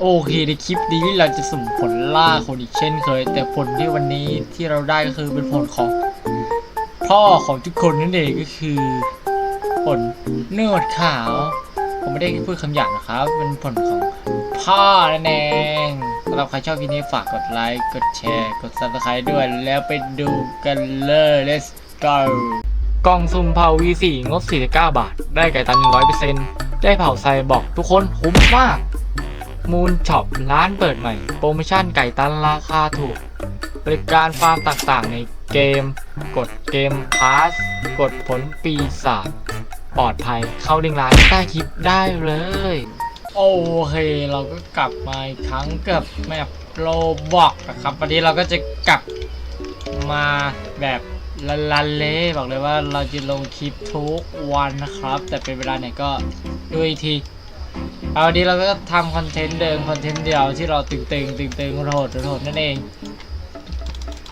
โอเคในคลิปนี้เราจะสุ่มผลล่าคนอีกเช่นเคย แต่ผลที่วันนี้ที่เราได้ก็คือเป็นผลของพ่อของทุกคนนั่นเองก็คือ ผลเนื้อขาว ผมไม่ได้พูดคำหยาบนะครับเป็นผลของพ่อนั่นเองสำหรับใครชอบคลิปนี้ฝากกดไลค์กดแชร์ กด subscribe ด้วยแล้วไปดูกันเลย let's go กล่องซุ่มเผา V4 งบ 49 บาท ได้ไก่ตัน100%ได้เผาไซบอกทุกคนคุ้มมาก มูลช็อปร้านเปิดใหม่ โปรโมชั่นไก่ตันราคาถูก บริการฟาร์มต่างๆ ในเกม กดเกมพาสกดผลปีศาจปลอดภัยเข้าลิงก์ร้านใต้คลิปได้เลย โอเค เราก็กลับมาอีกครั้งกับแมปโลบอกนะครับ วันนี้เราก็จะกลับมาแบบลันลันเลยบอกเลยว่าเราจะลงคลิปทุกวันนะครับ แต่เป็นเวลาไหนก็ดูอีกที เอาวันนี้เราก็ทำคอนเทนต์เดิมคอนเทนต์เดียวที่เราตึงตึงตึงตึงโหดโหดนั่นเอง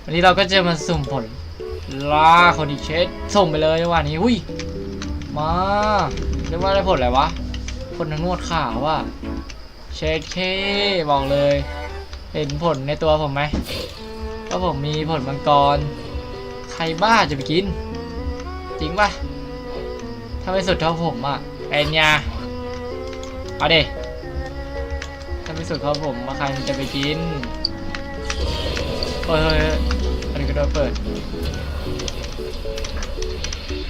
วันนี้เราก็จะมาสุ่มผลล่าคนอีกเชสส่งไปเลยวันนี้หุ้ยมาเรียกว่าได้ผลอะไรวะผลนวดขาวว่ะเชสเคบอกเลย เห็นผลในตัวผมไหมว่าผมมีผลมังกร ใครบ้าจะไปกิน จริงปะถ้าไม่สุดเท่าผมอะเป็นยา เอาดิถ้าไม่สุดเขาผมมาใครจะไปกินเฮ้ยเฮ้ยเฮ้ยอันนี้ก็โดนเปิด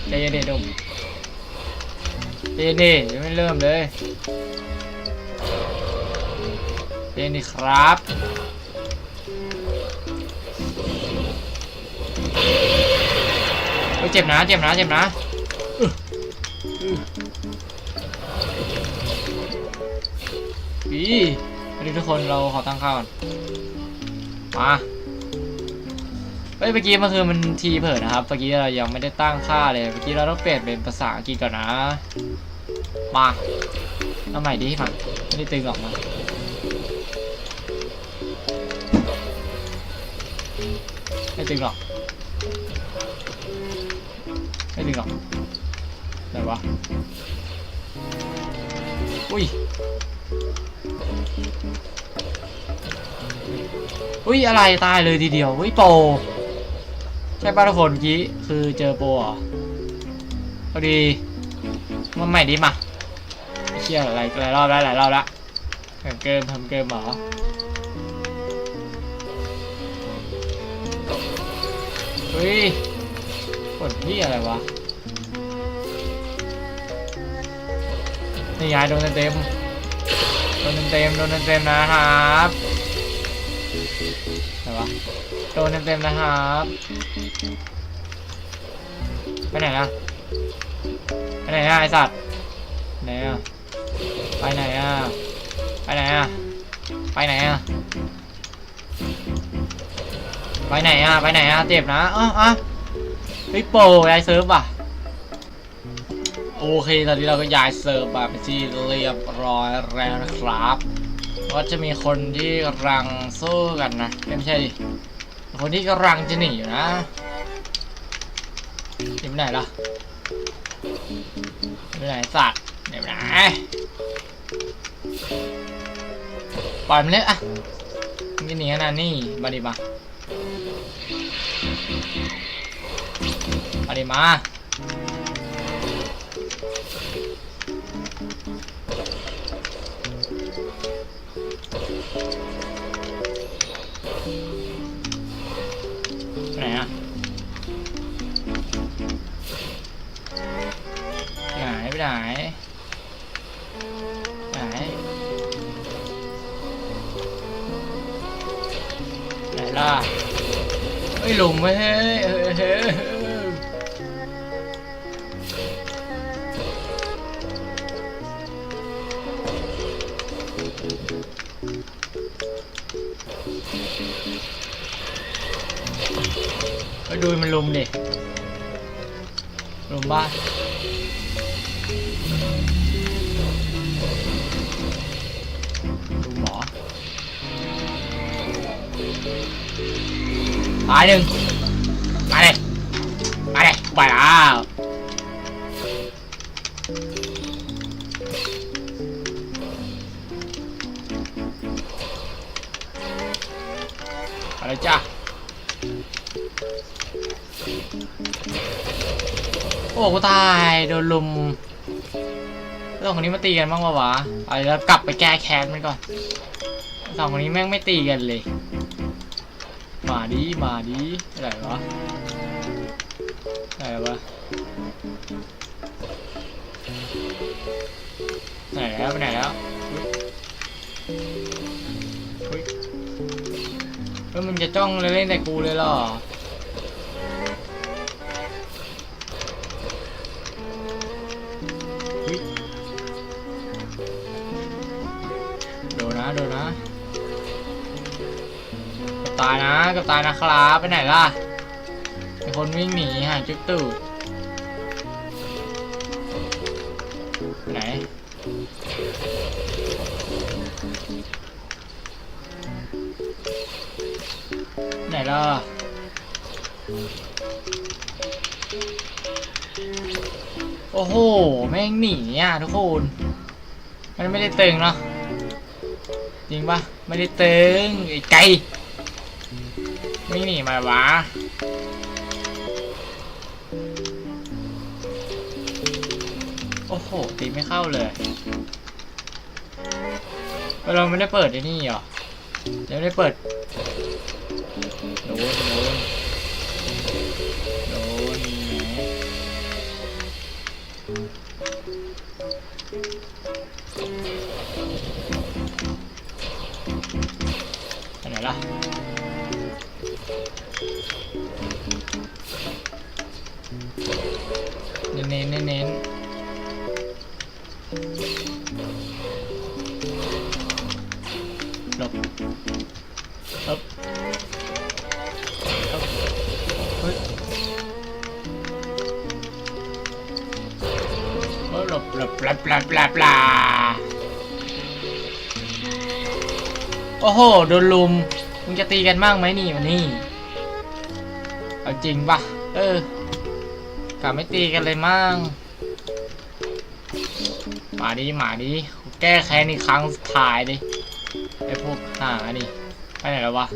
ใจเย็นดิดมใจเย็นดิยังไม่เริ่มเลยใจเย็นดิครับเจ็บนะเจ็บนะเจ็บนะ อีอันนี้ทุกคนเราขอตั้งค่าก่อนมาเฮ้ยเมื่อกี้มันคือมันทีเผิดนะครับเมื่อกี้เรายังไม่ได้ตั้งค่าเลยเมื่อกี้เราต้องเปลี่ยนเป็นภาษาอังกฤษก่อนนะมาเอาใหม่ดิมาไม่ได้ตึงออกมาไม่ตึงหรอกไม่ตึงหรอกไหนวะอุ้ย อุ้ยอะไรตายเลยทีเดียวอุ้ยโป ใช่ป่ะทุกคนเมื่อกี้คือเจอโปรอพอดีมาใหม่ดิมาไม่เชี่ยอะไรหลายรอบแล้วหลายรอบแล้วทำเกิมทำเกิมหรอเฮ้ยกดที่อะไรวะนี่ยายโดนเต็มๆ โดนเต็มๆโดนเต็มๆนะครับไหนวะโดนเต็มๆนะครับไปไหนอะไปไหนอะไอสัตว์ไหนอะไปไหนอะไปไหนอะไปไหนอะไปไหนอะไปไหนอะเจ็บนะอ๋ออ๋อเฮ้ยโปรยายเซิร์ฟอะ โอเคตอนนี้เราก็ย้ายเซิร์ฟมาเป็นที่เรียบร้อยแล้วนะครับ ก็จะมีคนที่กำลังสู้กันนะ ไม่ใช่ดิคนที่กำลังจะหนีอยู่นะหนีไปไหนล่ะหนีไปไหนสัตว์หนีไปไหนปล่อยมันเลยอะมันจะหนีขนาดนี้มาดิมามาดิมา ไปไหนอะไปไห เฮ้ยหลุมเว้ยเฮ้ยเฮ้ยเฮ้ยเฮ้ยไปดูมันลุมดิลุมบ้านลุมหมอตายหนึ่งมาเลย โอ้กูตายโดนลุมเรื่องคนนี้มาตีกันบ้างปะวะเอาแล้วกลับไปแก้แค้นมันก่อนสองคนนี้แม่งไม่ตีกันเลย มาดีมาดีอะไรวะอะไรวะไหนแล้วไปไหนแล้วอุ๊ยอุ๊ยเฮ้ยมึงจะจ้องเล่นแต่กูเลยหรอ ตายนะเกับตายนะครับไปไหนล่ะมีคนวิ่งหนีหาจุดตูดไปไหนไหนล่ะโอ้โห แม่งหนีอะทุกคน มันไม่ได้ตึงเนาะจริงปะไม่ได้ตึงไอ้ไก่ ไม่หนีมาวะโอ้โห ตีไม่เข้าเลย เราไม่ได้เปิดไอ้นี่เหรอยังไม่ได้เปิด โดน โดน โดนไหนไหนล่ะ เน้นเน้นเน้นหลบหลบเฮ้ยหลบหลบปลาปลาปลาปลาโอ้โห โดนลุม มึงจะตีกันมากไหมนี่วันนี้ เอาจริงปะเออกลับไม่ตีกันเลยมั่งมาดิมาดิแก้แค้นอีกครั้งสุดท้ายดิไอพวกหานี่ไปไหนแล้ววะ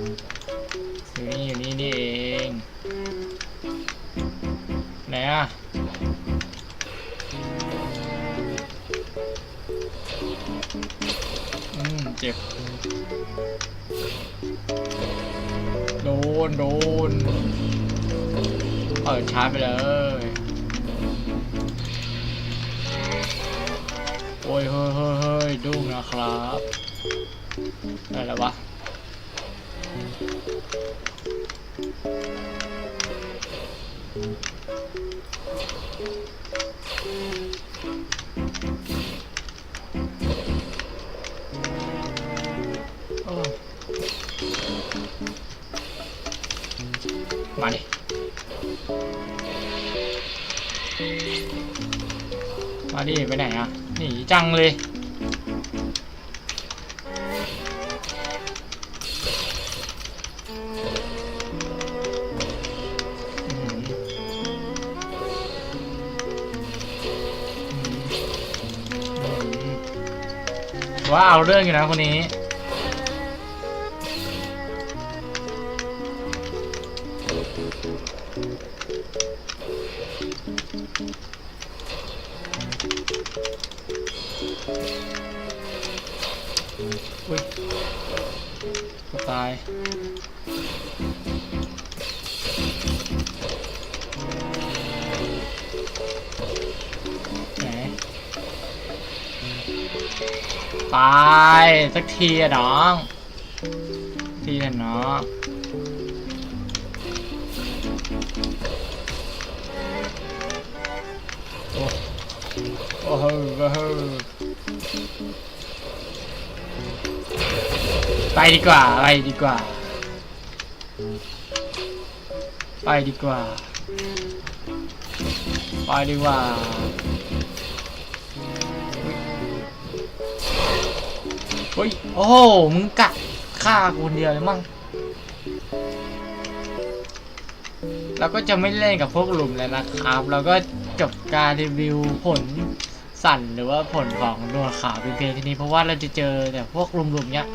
อยู่นี่อยู่นี่นี่เองไหนอะอืมเจ็บ โดน โดน ปิดชาร์จไปเลย โอ้ยเฮ้ยเฮ้ยเฮ้ยดุ้งนะครับได้แล้ววะอ มาดิไปไหนอะหนีจังเลย ว่าเอาเรื่องอยู่นะคนนี้ อุ้ยกูตายไหนตาย สักทีอะน้อง ทีเถอะน้อง ไปดีกว่า ไปดีกว่า ไปดีกว่า ไปดีกว่า เฮ้ย โอ้โห มึงกะฆ่าคนเดียวเลยมั้งแล้วก็จะไม่เล่นกับพวกหลุมเลยนะครับแล้วก็จบการรีวิวผล สั่นหรือว่าผลของดวงขาวเป็นเพียงที่นี้เพราะว่าเราจะเจอแต่พวกหลุมๆเนี้ย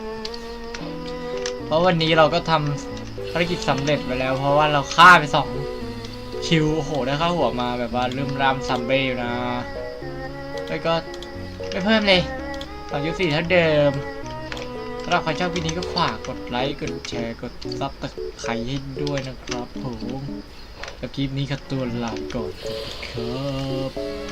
เพราะวันนี้เราก็ทภารกิจสำเร็จไปแล้ว เพราะว่าเราฆ่าไปสองคิวโหได้ค่าหัวมาแบบว่าลืมรามซัมเบ้อยู่นะแล้วก็ไม่เพิ่มเลยสองยุสี่เท่าเดิมถ้าใครชอบวิดีโอก็ฝากกดไลค์กดแชร์กดซับตะไคร้ให้ด้วยนะครับผมแล้วคลิปนี้ก็ตัวลาไปก่อนครับ